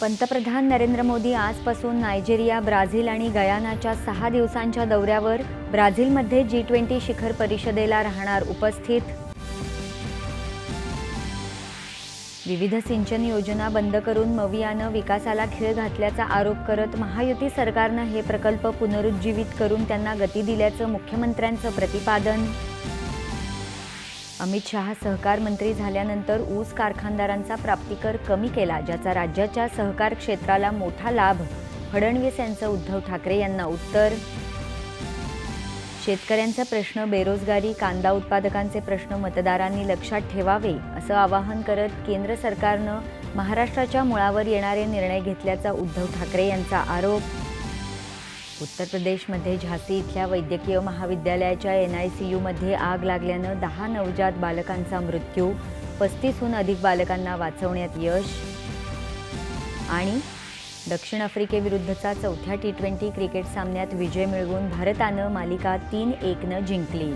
पंतप्रधान नरेंद्र मोदी आजपासून Nigeria Brazil आणि गयानाच्या सहा दिवसांच्या दौऱ्यावर ब्राझीलमध्ये जी ट्वेंटी शिखर परिषदेला राहणार उपस्थित. विविध सिंचन योजना बंद करून मवियानं विकासाला खीळ घातल्याचा आरोप करत महायुती सरकारनं हे प्रकल्प पुनरुज्जीवित करून त्यांना गती दिल्याचं मुख्यमंत्र्यांचं प्रतिपादन. अमित शहा सहकार मंत्री झाल्यानंतर ऊस कारखानदारांचा प्राप्तिकर कमी केला ज्याचा राज्याच्या सहकार क्षेत्राला मोठा लाभ. फडणवीस यांचं उद्धव ठाकरे यांना उत्तर. शेतकऱ्यांचा प्रश्न बेरोजगारी कांदा उत्पादकांचे प्रश्न मतदारांनी लक्षात ठेवावे असं आवाहन करत केंद्र सरकारनं महाराष्ट्राच्या मुळावर येणारे निर्णय घेतल्याचा उद्धव ठाकरे यांचा आरोप. उत्तर प्रदेशमध्ये झासी इथल्या वैद्यकीय महाविद्यालयाच्या एन आय सी यूमध्ये आग लागल्यानं दहा नवजात बालकांचा मृत्यू पस्तीसहून अधिक बालकांना वाचवण्यात यश आणि दक्षिण आफ्रिकेविरुद्धचा चौथ्या टी ट्वेंटी क्रिकेट सामन्यात विजय मिळवून भारतानं मालिका तीन एकनं जिंकली.